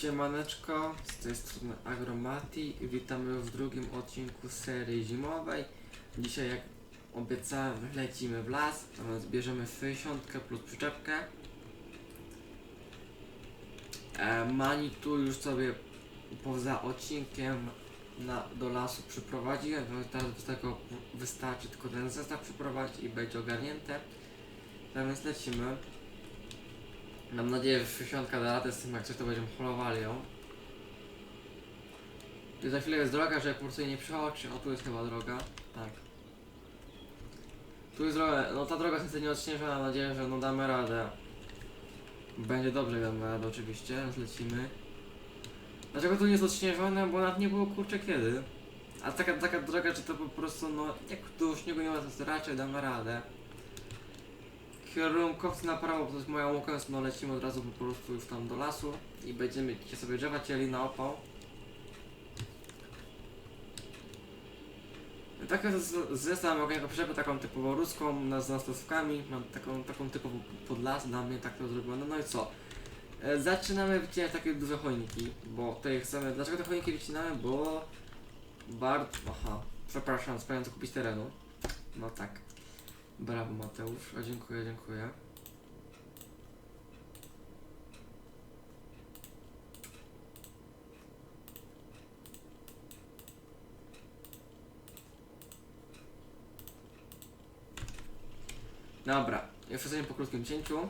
Siemaneczko, z tej strony Agromati. Witamy w drugim odcinku serii zimowej. Dzisiaj jak obiecałem lecimy w las, zbierzemy 60 plus przyczepkę. E, Mani tu już sobie poza odcinkiem na, do lasu przyprowadziłem, teraz tego wystarczy tylko ten zestaw przyprowadzić i będzie ogarnięte. Więc lecimy. Mam nadzieję, że 60 da radę z tym, jak coś to będziemy holowali ją. I za chwilę jest droga, że po prostu jej nie przeoczy. O, tu jest chyba droga. Tak. Tu jest droga, no ta droga jest niestety nieodśnieżona, mam nadzieję, że no damy radę. Będzie dobrze, damy radę oczywiście, zlecimy. Dlaczego tu nie jest odśnieżone? Bo nawet nie było kurczę kiedy. A taka, taka droga, że to po prostu, no, jak tu śniegu nie ma, to raczej damy radę. Kierunkowcy na prawo, to jest moja łuka, więc no lecimy od razu po prostu już tam do lasu i będziemy dzisiaj sobie drzewa cieli na opał. Takie z- zestaw mam jako przyczepę taką typowo ruską, na- z nastawkami, mam taką, taką typową pod las, dla mnie tak to zrobione. No i co? E, zaczynamy wycinać takie duże choinki, bo tutaj chcemy, dlaczego te choinki wycinamy? Bo bardzo, aha, przepraszam, wspomniałem co kupić terenu. No tak. Brawo Mateusz, a dziękuję, dziękuję. Dobra, już jesteśmy po krótkim cięciu.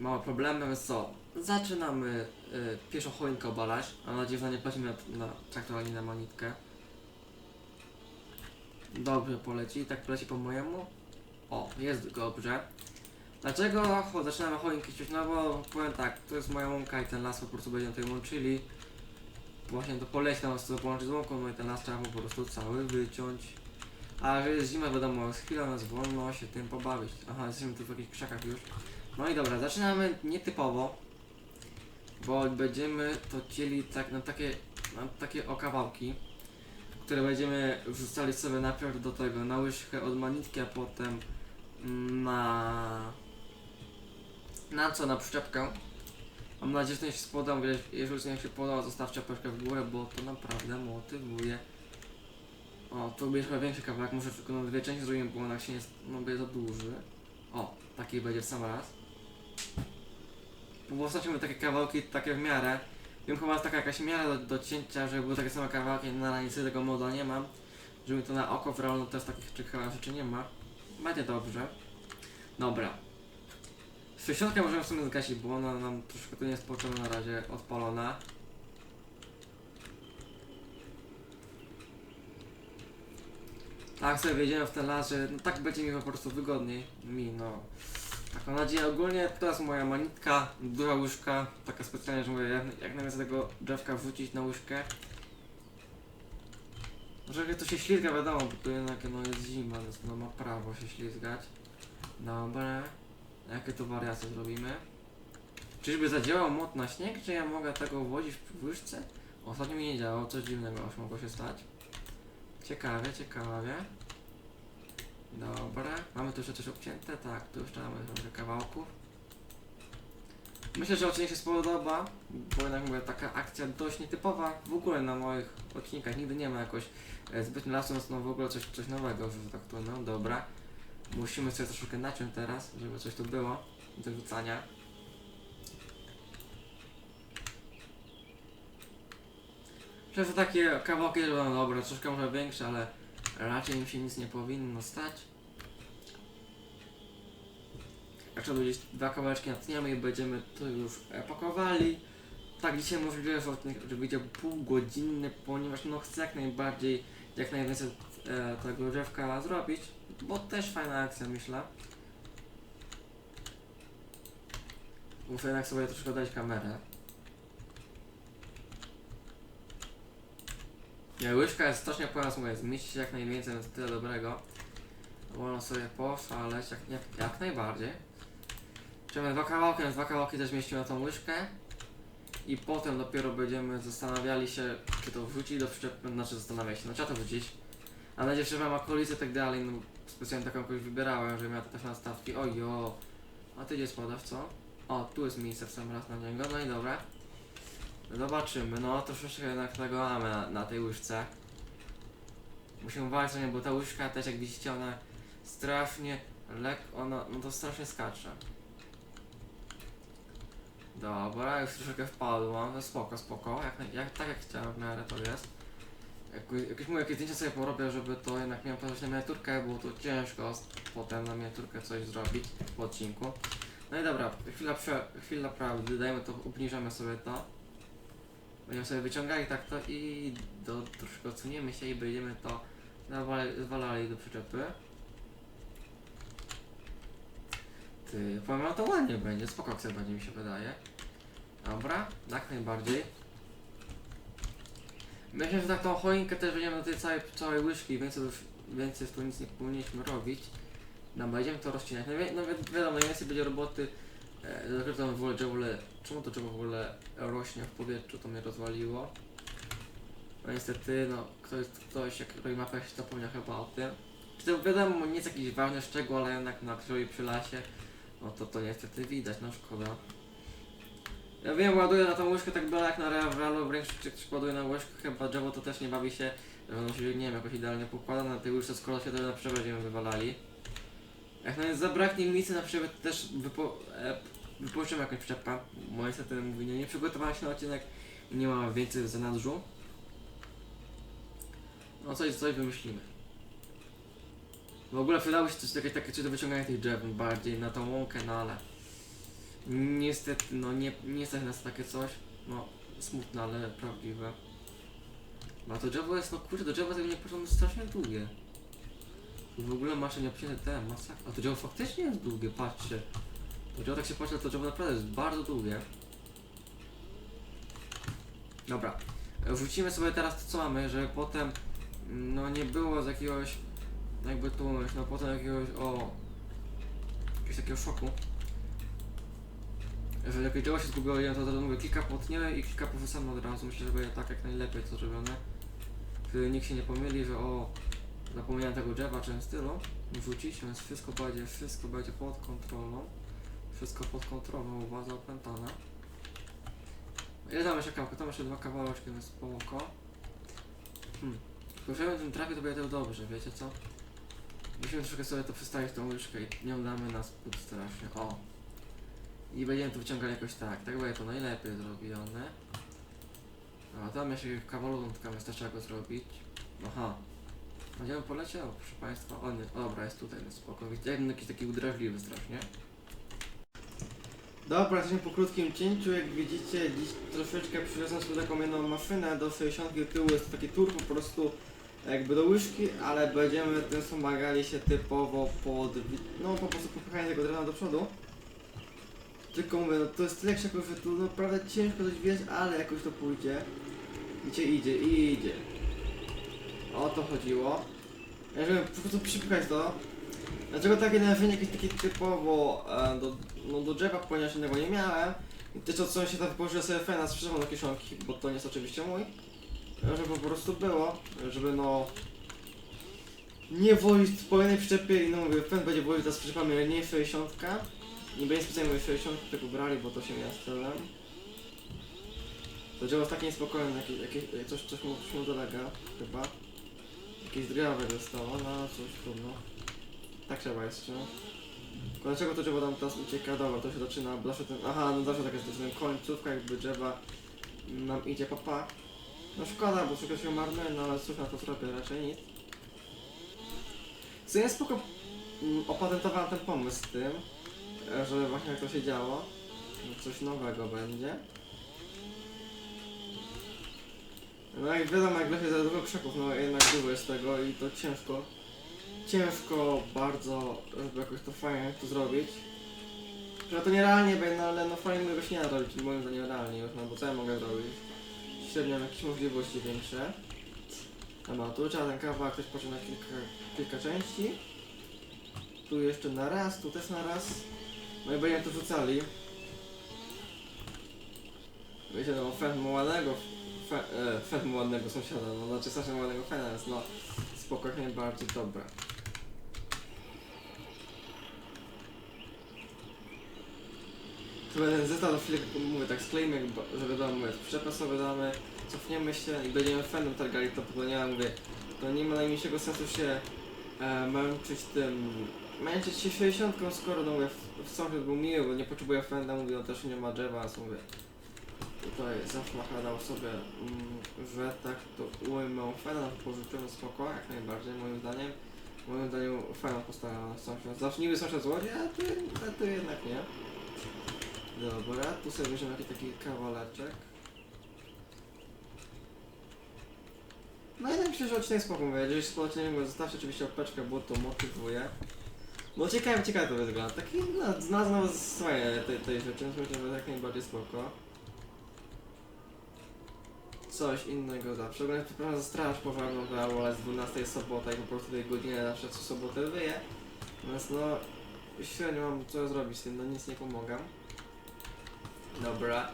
Małe problemy, więc co? Zaczynamy y, pierwszą choinkę obalać. Mam nadzieję, że nie płacimy na, na ani na manitkę. Dobrze poleci, tak poleci po mojemu. O, jest dobrze. Dlaczego zaczynamy choinki ciuć? No bo powiem tak, to jest moja łąka i ten las po prostu będziemy tutaj łączyli. Właśnie to poleci nam chce połączyć z łąką, no i ten las trzeba po prostu cały wyciąć. A że jest zima, wiadomo, jest chwila nas wolno się tym pobawić. Aha, jesteśmy tu w jakichś krzakach już. No i dobra, zaczynamy nietypowo. Bo będziemy to cieli tak na takie, na takie o kawałki które będziemy wrzucali sobie najpierw do tego na łyżkę od manitki, a potem na na co? Na przyczepkę. Mam nadzieję, że to się spodoba, jeżeli nie się podoba, zostawcie łapeczkę w górę, bo to naprawdę motywuje. O, tu będzie większy kawałek, może tylko na dwie części zrobimy, bo ona się jest, no będzie za duży. O, taki będzie w sam raz. Postawimy takie kawałki, takie w miarę. Wiem, chyba jest taka jakaś miara do, do cięcia, żeby były takie same kawałki, na granicy tego moda nie mam. Żeby to na oko w realu też takich chyba rzeczy nie ma. Będzie dobrze. Dobra. Sześciątkę możemy w sumie zgasić, bo ona nam troszkę tu nie jest potrzebna na razie odpalona. Tak sobie wjedziemy w ten las, że no tak będzie mi po prostu wygodniej. Mi, no. Taką nadzieję ogólnie, to jest moja manitka, duża łyżka, taka specjalnie, że mówię, jak, najwięcej tego drzewka wrzucić na łyżkę. Żeby to się ślizga, wiadomo, bo tu jednak no, jest zima, więc no ma prawo się ślizgać. Dobra, jakie tu wariacje zrobimy? Czyżby zadziałał mod na śnieg, czy ja mogę tego włodzić w łyżce? Ostatnio mi nie działało, coś dziwnego aż mogło się stać. Ciekawie, ciekawie. Dobra, mamy tu jeszcze coś obcięte? Tak, tu jeszcze mamy trochę kawałków. Myślę, że odcinek się spodoba, bo jednak mówię, taka akcja dość nietypowa w ogóle na moich odcinkach. Nigdy nie ma jakoś e, zbytnio lasu, no w ogóle coś, coś nowego, że tak to no dobra. Musimy sobie troszkę naciąć teraz, żeby coś tu było do rzucania. Że takie kawałki, że będą dobre, troszkę może większe, ale raczej im się nic nie powinno stać. To będzie dwa kawałeczki natniemy i będziemy to już pakowali. Tak, dzisiaj możliwe, że odcinek będzie półgodzinny, ponieważ no chcę jak najbardziej, jak najwięcej e, tego drzewka zrobić, bo też fajna akcja myślę. Muszę jednak sobie troszkę dać kamerę. Łyżka jest strasznie mówię, zmieści się jak najwięcej, więc tyle dobrego. Wolno sobie poszaleć, jak, jak, jak najbardziej. Czyli dwa kawałki, więc dwa kawałki też mieścimy na tą łyżkę. I potem dopiero będziemy zastanawiali się, czy to wrzucić do przyczepy, znaczy zastanawiać się, no trzeba to wrzucić. A nadzieję, że mam okolice i tak dalej, no specjalnie taką jakoś wybierałem, że miała też nastawki. Ojo, a ty gdzie spadasz, co? O, tu jest miejsce w sam raz na niego, no i dobra. Zobaczymy, no troszeczkę jednak tego mamy na, na tej łyżce. Musimy uważać, nie, bo ta łyżka też jak widzicie ona strasznie lekko, ona, no to strasznie skacze. Dobra, już troszeczkę wpadło, no spoko, spoko, jak, jak, tak jak chciałem w miarę to jest. Jakoś, jakieś jakieś zdjęcia sobie porobię, żeby to jednak miał pokazać na miniaturkę, było to ciężko potem na miniaturkę coś zrobić w odcinku. No i dobra, chwila, chwila prawdy, dajmy to, obniżamy sobie to. Będziemy sobie wyciągali tak to i do, troszkę odsuniemy się i będziemy to zwalali do przyczepy. Ty, powiem to ładnie będzie, spoko będzie mi się wydaje. Dobra, jak najbardziej. Myślę, że tak tą choinkę też będziemy do tej całej, całej łyżki, więcej, więcej tu nic nie powinniśmy robić. No, będziemy to rozcinać. No, no wi- wiadomo, najwięcej będzie roboty. E, dlatego tam w ogóle drzewo, czemu to drzewo w ogóle rośnie w powietrzu, to mnie rozwaliło. No niestety, no ktoś, ktoś jak robi mapę zapomniał chyba o tym. Czy to wiadomo, nie jest jakiś ważny szczegół, ale jednak na kroi przy lasie, no to to niestety widać, no szkoda. Ja wiem, ładuję na tą łyżkę tak byle jak na realu, wręcz czy ktoś ładuje na łyżkę, chyba drzewo to też nie bawi się, że ono się, nie wiem, jakoś idealnie pokłada na tej łyżce, skoro się to na przykład będziemy wywalali. Jak nawet zabraknie miejsca na przykład też wypo, e, wypożyczymy jakąś przyczepę, bo niestety mówię, nie, nie przygotowałem się na odcinek i nie mam więcej w zanadrzu. No coś, coś wymyślimy. W ogóle przydało się coś jakieś takie, czy do wyciągania tych drzew bardziej na tą łąkę, no ale niestety, no nie, nie stać nas na takie coś, no smutne, ale prawdziwe. No to drzewo jest, no kurde, to drzewo tego nie początku strasznie długie. I w ogóle masz nieobcięte te masakra. A to drzewo faktycznie jest długie, patrzcie. Drzewo tak się patrzy, to drzewo naprawdę jest bardzo długie. Dobra. E, Wrzucimy sobie teraz to co mamy, żeby potem mm, no nie było z jakiegoś jakby tu mówić, no potem jakiegoś o jakiegoś takiego szoku. Że jakieś dzieło się zgubiło, ja to, to mówię, kilka potniemy i kilka powysamy od razu. Myślę, że będzie tak jak najlepiej to zrobione. Żeby nikt się nie pomyli, że o zapomniałem tego drzewa czy w stylu. Wrzucić, więc wszystko będzie, wszystko będzie pod kontrolą. Wszystko pod kontrolą, baza opętana. Ile tam jeszcze kawałka? Tam jeszcze dwa kawałeczki, więc spoko. Hmm. Jeżeli ten trafię, to będzie dobrze, wiecie co? Musimy troszkę sobie to przestawić tą łyżkę i nie damy nas spód strasznie. O! I będziemy to wyciągali jakoś tak. Tak będzie to najlepiej zrobione. A tam jeszcze kawałową tkamy, też trzeba go zrobić. Aha. Gdzie on poleciał, proszę Państwa? O o, dobra, jest tutaj, no spoko. Widzicie, jak jakiś taki udrażliwy strasznie. Dobra, jesteśmy po krótkim cięciu. Jak widzicie, dziś troszeczkę przywiozłem sobie taką jedną maszynę do 60 tyłu. Jest taki tur po prostu jakby do łyżki, ale będziemy tym wspomagali się typowo pod, no po prostu popychanie tego drewna do przodu. Tylko mówię, no to jest tyle krzaków, że tu naprawdę ciężko coś wziąć, ale jakoś to pójdzie. Idzie, idzie, idzie. O to chodziło. Ja żeby po prostu przypychać to. Dlaczego taki ten jakiś taki typowo e, do, no, do drzewa, ponieważ innego nie miałem. I też od sąsiada położyłem sobie fena z do kieszonki, bo to nie jest oczywiście mój. Żeby po prostu było, żeby no... Nie wozić po jednej przyczepie i no mówię, fen będzie wozić teraz z przyczepami, nie 60. Nie będzie specjalnie mówię 60, tylko brali, bo to się mija z celem. To drzewo jest takie niespokojne, jakieś, jakieś, coś, coś mu, coś mu dolega, chyba. Jakieś drgawe dostało, no coś trudno. Tak trzeba jest wciąż. Dlaczego to drzewo tam teraz ucieka? Dobra, to się zaczyna, zawsze ten, aha, no zawsze tak jest, ten końcówka jakby drzewa nam idzie papa. No szkoda, bo trochę się marnuje, no ale cóż na to zrobię, raczej nic. Co ja spoko mm, opatentowałem ten pomysł z tym, że właśnie jak to się działo, że coś nowego będzie. No jak wiadomo, jak w lesie za dużo krzaków, no jednak dużo jest tego i to ciężko ciężko bardzo, żeby jakoś to fajnie to zrobić. Że to nierealnie będzie, no ale no fajnie tego się nie da robić, moim zdaniem realnie już, no bo co ja mogę zrobić? Średnio mam jakieś możliwości większe. No tu trzeba ten kawałek też pociąć na kilka, kilka części. Tu jeszcze na raz, tu też na raz. No i będziemy to rzucali. Wiecie, no fan ma ładnego, fe, e, fan ładnego sąsiada, no znaczy strasznie ładnego fana jest, no spoko, jak najbardziej, dobra. Chyba ten zestaw chwilę, mówię, tak bo- że wiadomo, mówię, przepę sobie damy, cofniemy się i będziemy fendem targali, to ma, mówię, to nie ma najmniejszego sensu się e, męczyć tym, męczyć się 60, skoro, no mówię, w, w sąsiad był miły, bo nie potrzebuje fenda, mówię, on też nie ma drzewa, mówię, tutaj Zafmacha dał sobie, mm, że tak to ujmę fena, pożyczymy spoko, jak najbardziej, moim zdaniem. Moim zdaniem fajną postawę sąsiad. Zawsze niby sąsiad złodziej, a tu, a tu jednak nie. Dobra, tu sobie bierzemy taki kawaleczek. No i tak myślę, że odcinek spoko mówię. Jeżeli spodoba odcinek, zostawcie oczywiście opeczkę, bo to motywuje. Bo ciekawe, ciekawe to wygląda. Taki, no, zna znowu swoje tej, tej rzeczy, więc myślę, że jak najbardziej spoko. Coś innego zawsze. Będę przepraszam za straż pożarną, ale jest 12 jest sobota i po prostu tej godziny zawsze co sobotę wyje. Więc no, średnio mam co zrobić z tym, no nic nie pomagam. Dobra.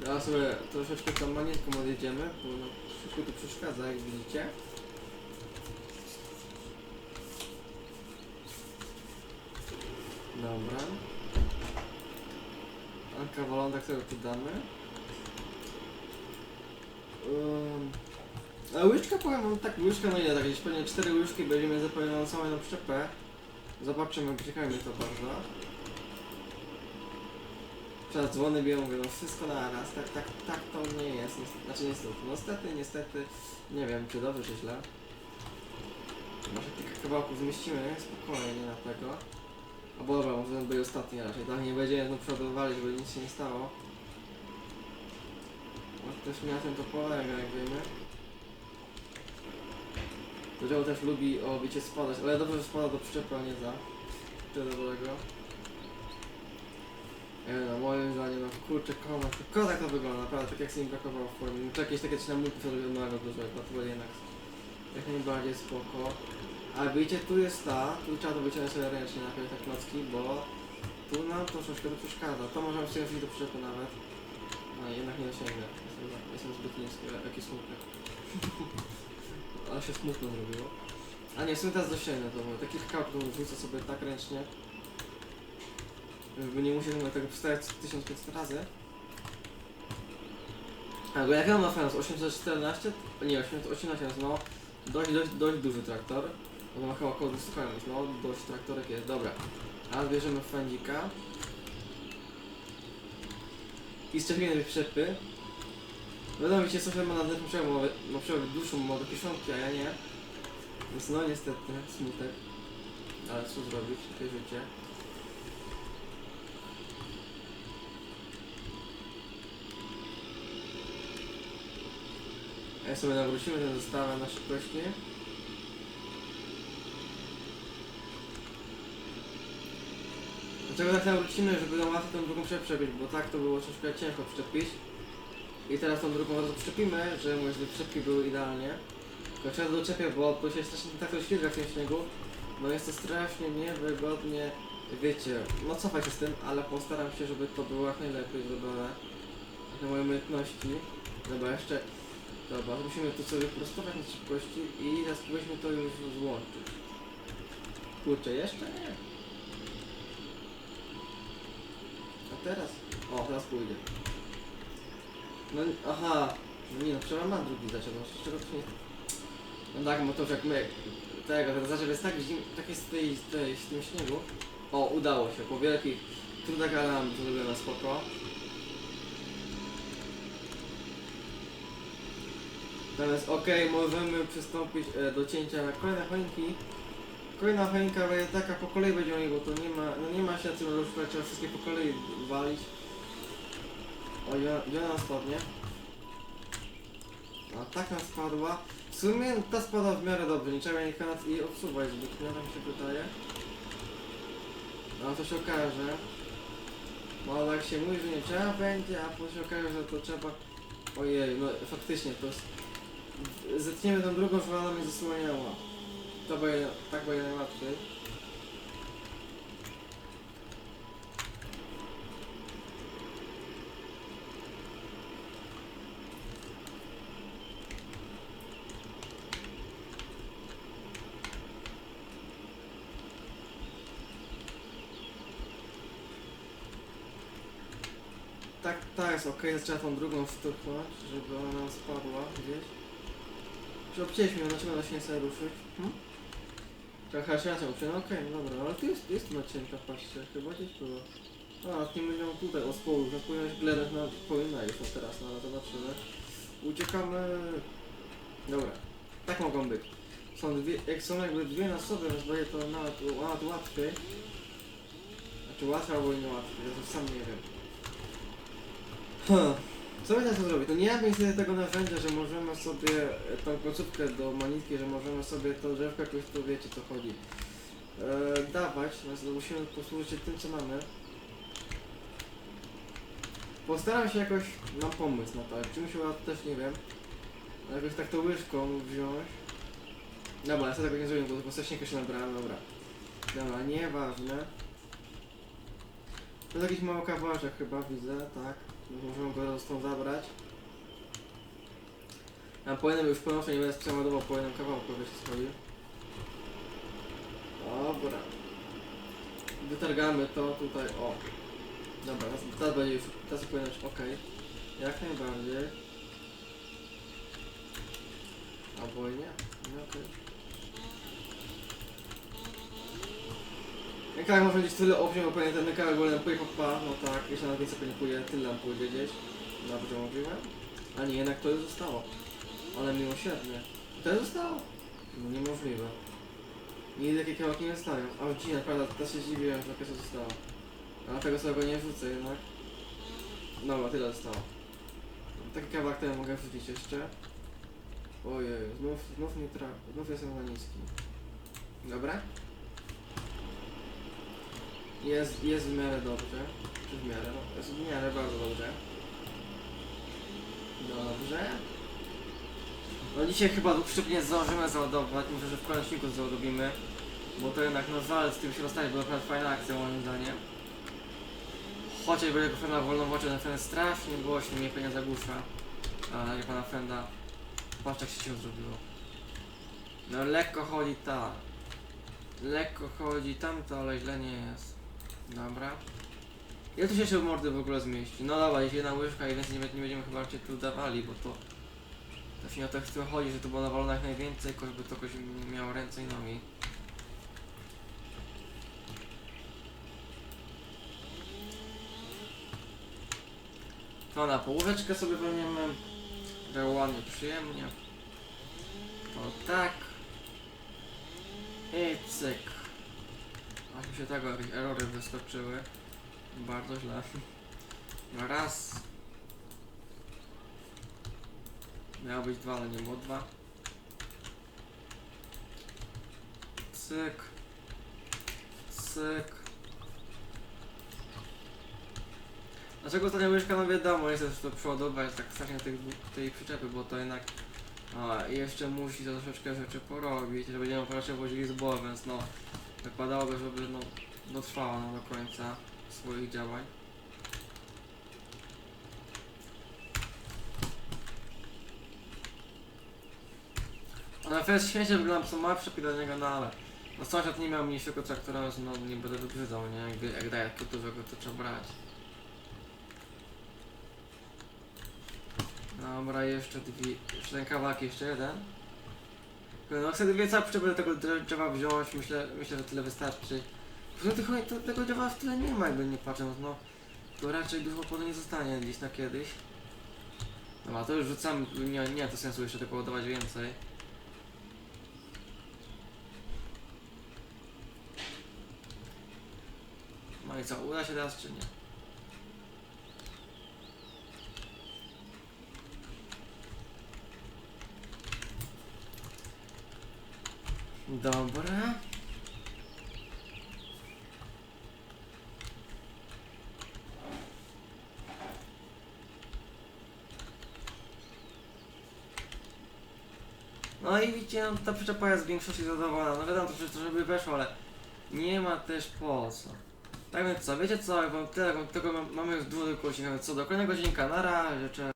Teraz sobie troszeczkę tam manietką odjedziemy, bo no, troszeczkę tu przeszkadza, jak widzicie. Dobra. Anka Walonda, którego tu damy. Um, a łyżka powiem tak, łyżka no ile, tak gdzieś pewnie 4 łyżki będziemy zapełnione całą jedną przyczepę. Zobaczymy, ciekawe mnie to bardzo. Teraz dzwony biją, mówię, no wszystko na raz, tak, tak, tak to nie jest, znaczy niestety, no niestety, niestety, nie wiem czy dobrze czy źle. Może kilka kawałków zmieścimy, spokojnie na tego. Albo dobra, może będzie ostatni raczej, tak nie będziemy no przodowali, żeby nic się nie stało. Może też na tym to polega, jak wiemy. Podział też lubi o bicie spadać, ale dobrze, że spada do przyczepy, a nie za. Tyle dobrego. Nie no, moim zdaniem, no kurczę, komak, tylko tak to wygląda, naprawdę, tak jak sobie mi brakowało w formie. To jakieś takie na multi zrobionego dużego, to było jednak jak najbardziej spoko. Ale widzicie, tu jest ta, tu trzeba to wyciągnąć sobie ręcznie najpierw tak klocki, bo tu nam troszeczkę to przeszkadza. To możemy sobie wziąć do przyczepy nawet. No jednak nie dosięgnę, jestem, jestem zbyt niski, jaki smutek. Ale się smutno zrobiło. A nie, w sumie teraz dosięgnę to, mówię, takich kawałków wrzucę sobie tak ręcznie. Żeby nie musieć mówię, tego wstawiać 1500 razy. A bo jak ja mam na 814, nie 818, no dość, dość, dość duży traktor. On ma chyba około 200 koni, no dość traktorek jest, dobra. A bierzemy fędzika. I szczepimy przyczepy. Wiadomo, wiecie, Sofia ma na dłuższą mowę, ma przewód dłuższą mowę kieszonki, a ja nie. Więc no niestety, smutek. Ale co zrobić, takie życie. Ja sobie nawrócimy ten zestawę na szybkości. Dlaczego tak nawrócimy, żeby nam łatwiej tą drugą przeprzebić, bo tak to było troszkę ciężko przyczepić. I teraz tą drugą razu przyczepimy, żeby przyczepki były idealnie. Tylko trzeba doczepiać, bo to się strasznie tak ślizga w tym śniegu. No jest to strasznie niewygodnie, wiecie, no cofać się z tym, ale postaram się, żeby to było jak najlepiej zrobione. Na moje umiejętności. Dobra, jeszcze Dobra, musimy tu sobie prostować na szybkości i teraz spróbujmy to już złączyć. Kurczę, jeszcze nie. A teraz? O, teraz pójdzie. No, aha. No nie no, trzeba ma drugi zaczep, no czego to nie... No tak, to już jak my... Tego, ten zaczep jest tak zim... tak jest z tej, tej, z tym śniegu. O, udało się, po wielkich trudach, ale nam to zrobione spoko. Natomiast okej, możemy przystąpić e, do cięcia na kolejne choinki. Kolejna choinka będzie taka po kolei będzie bo to nie ma, no nie ma się na tym rozszukać, trzeba wszystkie po kolei walić. O, gdzie gdzie ona spadnie? A tak nam spadła. W sumie ta spada w miarę dobrze, nie trzeba jej kanat i odsuwać zbytnio, tak mi się wydaje. No to się okaże. Bo tak się mówi, że nie trzeba będzie, a potem się okaże, że to trzeba... Ojej, no faktycznie to jest zetniemy tą drugą, żeby ona mnie zasłaniała. To będzie, tak będzie najłatwiej. Tak, tak jest ok, trzeba tą drugą sztukę, żeby ona spadła gdzieś. Czy obcięliśmy ją, dlaczego ona się nie chce ruszyć? Hmm? Trochę się raczej obcięła, no okej, no dobra, ale tu jest, jest tu nacięta, patrzcie, chyba gdzieś było. A, nie będą tutaj, o społu, że powinnaś gledać na, powinna już na teraz, no ale zobaczymy. Uciekamy. Dobra, tak mogą być. Są dwie, jak są jakby dwie na sobie, będzie to nawet, nawet łatwiej. Znaczy łatwiej albo nie łatwiej, ja to sam nie wiem. Huh. Co by teraz zrobić? No nie mam niestety tego narzędzia, że możemy sobie e, tą końcówkę do manitki, że możemy sobie to drzewko jakoś to wiecie co chodzi. E, dawać, więc musimy posłużyć się tym co mamy. Postaram się jakoś, mam pomysł na to, czymś chyba też nie wiem. Jakoś tak to łyżką wziąć. Dobra, ja sobie tego nie zrobię, bo strasznie się nabrałem, dobra. Dobra, nieważne. To jest jakiś mały kawałeczek chyba, widzę, tak. No, Możemy go stąd zabrać. A po jednym już ponoszę nie będę przeładował po jednym kawałku, wiesz co chodzi. Dobra. Wytargamy to tutaj, o. Dobra, teraz, teraz będzie już, teraz powinno być ok. Jak najbardziej. Albo i nie. Nie okej. Jak może gdzieś tyle obciął, bo ten kawałek wolę pójdzie popa, no tak, jeszcze na więcej pójdzie, tyle nam pójdzie gdzieś. Dobrze mówiłem? A nie, jednak to już zostało. Ale miłosiernie. To już zostało. No niemożliwe. Nigdy takie kawałki nie zostają. A w naprawdę, teraz się zdziwiłem, że takie zostało. A tego sobie nie wrzucę jednak. Dobra, tyle zostało. Taki kawałek ten mogę wrzucić jeszcze. Ojej, znów, znów nie traf, znów jestem za niski. Dobra? Jest, jest w miarę dobrze. Czy w miarę? No, jest w miarę bardzo dobrze. Dobrze. No dzisiaj chyba dłuższych nie zdążymy załadować, może że w końcu załadowimy. Bo to jednak no żal z tym się rozstać, bo naprawdę fajna akcja moim zdaniem. Chociaż będzie go Fenda wolno w oczy, ten Fenda strasznie głośno, mnie pewnie zagłusza. A jak pana Fenda. Patrz jak się cicho zrobiło. No lekko chodzi ta. Lekko chodzi tamto, ale źle nie jest. Dobra. Ile tu się jeszcze mordy w ogóle zmieści? No dobra, jest jedna łyżka i więcej nie, nie będziemy chyba raczej tu dawali, bo to... To się o to w tym chodzi, że to było nawalone jak najwięcej, jakoś by to ktoś miał ręce i nogi. To na połóweczkę sobie weźmiemy. ładnie, przyjemnie. To tak. I cyk. Aż mi się tego jakieś erory wyskoczyły. Bardzo źle. Raz. Miało być dwa, ale nie było dwa. Cyk. Cyk. Dlaczego ostatnia łyżka? No wiadomo, jest też to przeładować tak strasznie tych, tej przyczepy, bo to jednak a, jeszcze musi to troszeczkę rzeczy porobić, że będziemy raczej wozili z bołem, więc no wypadałoby, żeby no dotrwała no, do końca swoich działań. Ona fest śmiecie wygląda, co ma niego, no ale no sąsiad nie miał mniejszego traktora, więc no nie będę wybrzydzał, nie? Jak, jak daje to dużego, to trzeba brać. Dobra, jeszcze dwie, jeszcze ten kawałek, jeszcze jeden. No chcę całe przyczepy do tego drze- drzewa wziąć, myślę, myślę, że tyle wystarczy. Poza tym tego drzewa w tyle nie ma, jakby nie patrząc, no. To raczej dużo potem nie zostanie gdzieś na kiedyś. Dobra, to już rzucam, nie, nie to sensu jeszcze tylko ładować więcej. No i co, uda się teraz czy nie? Dobra. No i widzicie, no, ta przyczepa jest w większości zadowolona. No wiadomo, to, że- żeby weszło, ale nie ma też po co. Tak więc co, wiecie co, jak wam tyle, tego mam- mamy już dużo kogoś, co do kolejnego odcinka, na razie, cześć.